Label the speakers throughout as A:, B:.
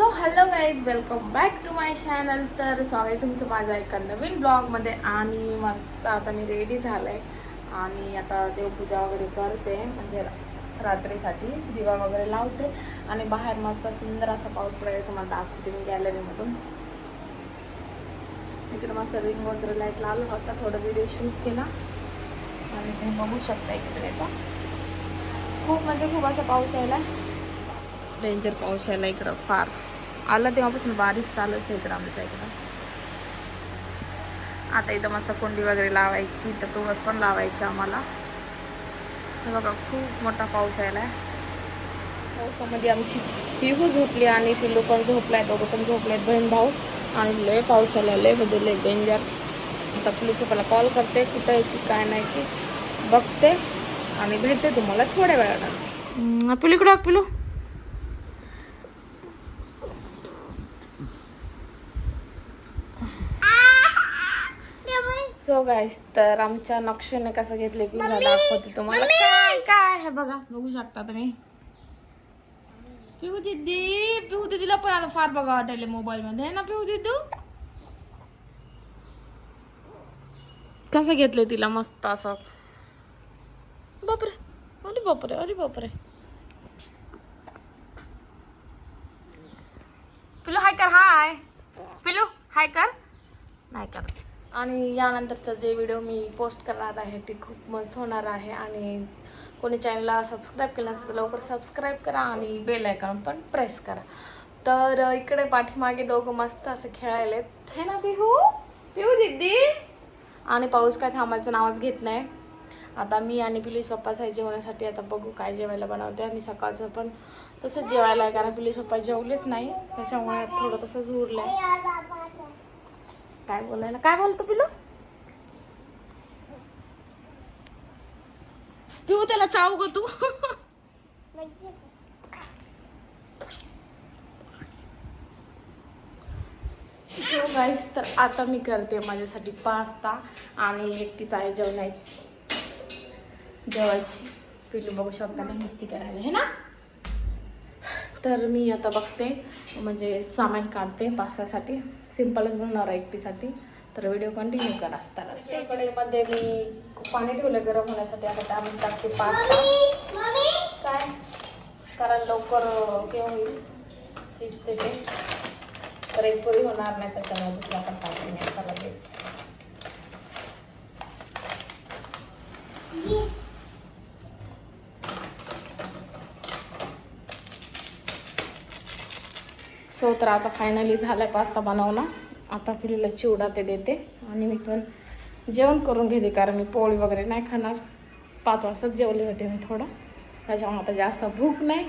A: So hello guys welcome back to my channel तर स्वागत आहे तुमचं माझ्या एका नवीन ब्लॉगमध्ये आणि मस्त आता मी रेडी झालं. आहे आणि आता देवपूजा वगैरे करते म्हणजे रात्रीसाठी दिवा वगैरे लावते. आणि बाहेर मस्त सुंदर असा पाऊस पडेल तुम्हाला दाखवते मी गॅलरीमधून इकडे मस्त रिंग वगैरे लाइट लावला. होता थोडं व्हिडिओ शूट केला. आणि तुम्ही बघू शकता इकडे का खूप म्हणजे खूप असा पाऊस यायला. डेंजर पाऊस यायला इकडं फार. आला तेव्हापासून बारिश चालूच आहे इकडं आमच्या इकडं. आता इथं मस्त कोंडी वगैरे लावायची तर तुळस पण लावायची आम्हाला. हे बघा खूप मोठा पाऊस यायला पावसामध्ये आमची पिहू झोपली आणि पिल्लू पण झोपलाय दोघं पण झोपलेत बहीण भाऊ. आणि लय पाऊस आला लय म्हणजे लय डेंजर आता पिलू पप्पाला कॉल करते कुठं आहे की काय नाही की बघते आणि भेटते तुम्हाला थोड्या वेळानं. पिलू इकडं बघ, पिलू सो गाईस तर आमच्या नक्षीने कसं घेतले की मला दाखवते तुम्हाला. काय काय हे बघा बघू शकता तुम्ही. पिऊ दिदी पिऊ दिदीला पण आता फार बघा वाटायले मोबाईल मध्ये है ना पिऊ दिदू कसं घेतले तिला मस्त असं? बापरे अरे बापरे अरे बापरे. पिलू हाय कर हाय पिलू हाय कर. नाही कर. आणि यानंतरचा जे व्हिडिओ मी पोस्ट करणार आहे ते खूप मस्त होणार आहे. आणि कोणी चॅनलला सबस्क्राईब केलं असेल तर लवकर सबस्क्राईब करा आणि बेल आयकॉन पण प्रेस करा. तर इकडे पाठीमागे दोघं मस्त असं खेळायलेत हे ना पिहू? पिहू दिदी? आणि पाऊस काय थांबायचं नावच घेत नाही. आता मी आणि पिलिश पप्पा जेवण्यासाठी आता बघू काय जेवायला बनवते. आणि सकाळचं पण तसंच जेवायला आहे कारण पिलिश पप्पा जेवलेच नाही. त्याच्यामुळे थोडं तसंच उरलं आहे काय बोलायला? काय बोलतो पिलू? तू त्याला चाव ग तू. हो गाईस तर आता मी करते माझ्यासाठी पास्ता आणि एकटीच आहे जेवणाची. जेवायची. पिलू बघू शकता ना मस्ती करायला है ना? तर मी आता बघते म्हणजे सामान काढते पास्तासाठी. सिम्पलच बनवणार आहे एकटीसाठी. तर व्हिडिओ कंटिन्यू करा. तर इकडे मध्ये मी पाणी ठेवलं गरम होण्यासाठी. आता त्यामध्ये टाकते पास्ता काय? कारण लवकर हे होईल. शिजते ते. तर एक पोळी होणार नाही त्याच्यामुळे दुसरा पण टाकते मी आता लगेच सो तर आता फायनली झालं आहे पास्ता बनवणं. आता पिलीला चिवडा ते देते. आणि मी पण जेवण करून घेते कारण मी पोळी वगैरे नाही खाणार. पाच वाजताच जेवले होते मी थोडं. त्याच्यामुळे आता जास्त भूक नाही.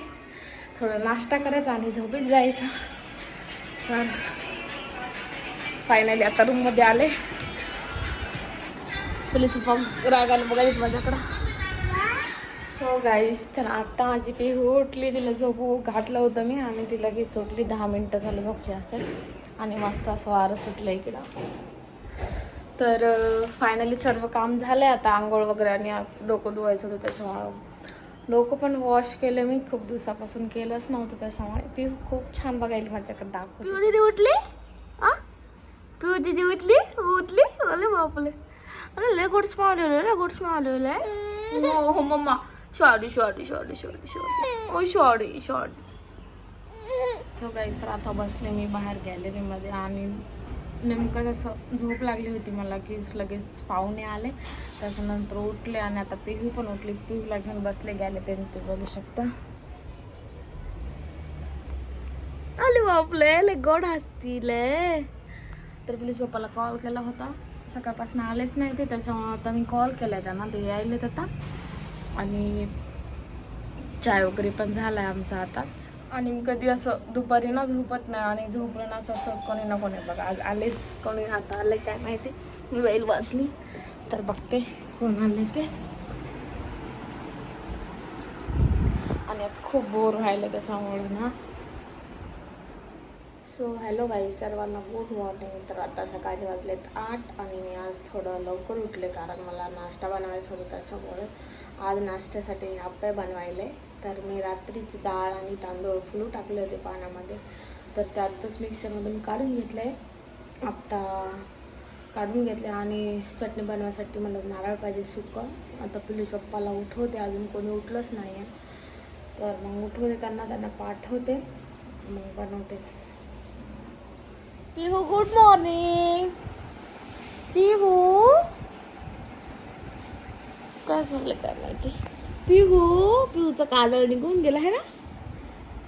A: थोडं नाश्ता करायचा आणि झोपीत जायचं. तर फायनली आता रूममध्ये आले. पोलीस पप्पा रागाला बघायचं माझ्याकडं. सो गाईस तर आता माझी पिहू उठली तिला झोपू घातलं होतं मी आणि ती लगेच सुटली. दहा मिनटं झालं झोपली असेल. आणि मस्त असं वारं सुटलं इकडं. तर फायनली सर्व काम झालं आहे आता आंघोळ वगैरे आणि आज डोकं धुवायचं होतं त्याच्यामुळं. डोकं पण वॉश केलं मी. खूप दिवसापासून केलंच नव्हतं त्याच्यामुळे. पिहू खूप छान बघायला माझ्याकडे दाखवली दिदी उठली? आ? पिहू दिदी उठली? उठली? अरे बापले अरे लय गुड स्माल लय गुड स्माल हो हो mamma. Sorry sorry sorry sorry sorry ओ सॉरी सॉरी सो गाईस तर आता बसले मी बाहेर गॅलरीमध्ये आणि नेमकं जसं झोप लागली होती मला की लगेच पाहुणे आले. त्याच्यानंतर उठले आणि आता पिहू पण उठली. पिहूला घेऊन बसले गेले ते ते बघू शकता. आले बापले लय गोड हसतील तर पोलीस पप्पाला कॉल केला होता. सकाळपासून आलेच नाही ते त्याच्यामुळे आता मी कॉल केला त्यांना. ते यायलेत आता. आणि चाय वगैरे पण झाला आहे आमचा आताच. आणि मी कधी असं दुपारी ना झोपत नाही आणि झोपलं ना असं असं कोणी ना कोणी बघा. आज आलेच कोणी आता आले काय माहिती. मी वेल वाचली. तर बघते कोण आले ते. आणि आज खूप बोर व्हायला त्याच्यामुळे ना. सो हॅलो बाई सर्वांना गुड मॉर्निंग तर आता सकाळचे वाजलेत आठ आणि मी आज थोडं लवकर उठले कारण मला नाश्ता बनवायचा होता त्याच्यामुळे. आज नाश्त्यासाठी आप्पे बनवायले. तर मी रात्रीच डाळ आणि तांदूळ फुलू टाकले होते पाण्यामध्ये तर त्यातच मिक्सरमधून काढून घेतलं. आहे आत्ता काढून घेतले आणि चटणी बनवायसाठी मला नारळ पाहिजे सुकं. आता पिलूस पप्पाला उठवते अजून कोणी उठलंच नाही आहे तर मग उठवते त्यांना त्यांना पाठवते. मग बनवते. Pihu good morning Pihu. काय झालं काय माहिती? पिहू पिहूचा काजळ निघून गेला आहे ना?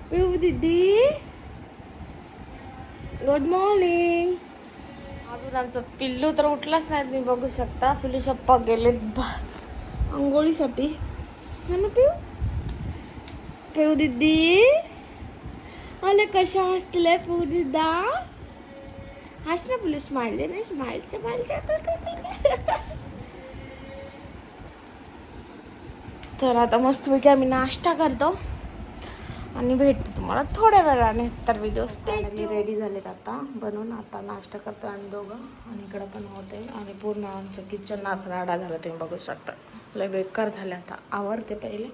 A: पिहू दीदी. गुड मॉर्निंग अजून आमचं पिल्लू तर उठलाच नाही तुम्ही बघू शकता. पिल्लू पप्पा गेलेत बा. आंघोळीसाठी. है ना पिऊ पिऊ दीदी. आले कशा हसले पिऊ दिदा? हस ना पिल्लू स्माइल दे ना स्माइलच्या तर आता मस्तपैकी आम्ही नाश्ता करतो. आणि भेटतो तुम्हाला थोड्या वेळाने तर व्हिडिओ स्टेटली रेडी झालेत आता बनवून आता नाश्ता करतो आम्ही दोघं. आणि इकडं पण होते. आणि पूर्ण आमचं किचन नाथराडा झालं तुम्ही बघू शकता. लय बेकार झाले आता. आवडते पहिले.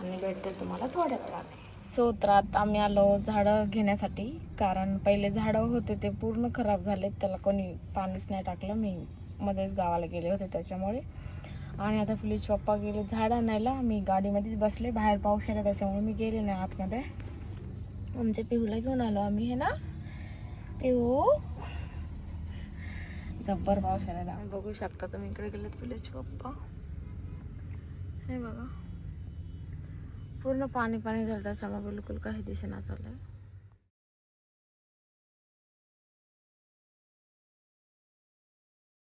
A: आणि भेटते तुम्हाला थोड्या वेळाने. सो तर आता आम्ही आलो झाडं घेण्यासाठी. कारण पहिले झाडं होते ते पूर्ण खराब झालेत. त्याला कोणी पाणीच नाही टाकलं. मी मध्येच गावाला गेले होते त्याच्यामुळे. आणि आता फिलिश पप्पा गेले झाड आणायला. मी गाडीमध्येच बसले बाहेर पाऊस आला त्याच्यामुळे मी गेले नाही आतमध्ये. आमच्या पिहूला घेऊन आलो आम्ही हे ना? पिहू? जब्बर पाऊस आलेला बघू शकता तुम्ही इकडे गेलेत फिलिश पप्पा हे बघा. पूर्ण पाणी पाणी झालं त्याच्यामुळे बिलकुल काही दिसेना चाललं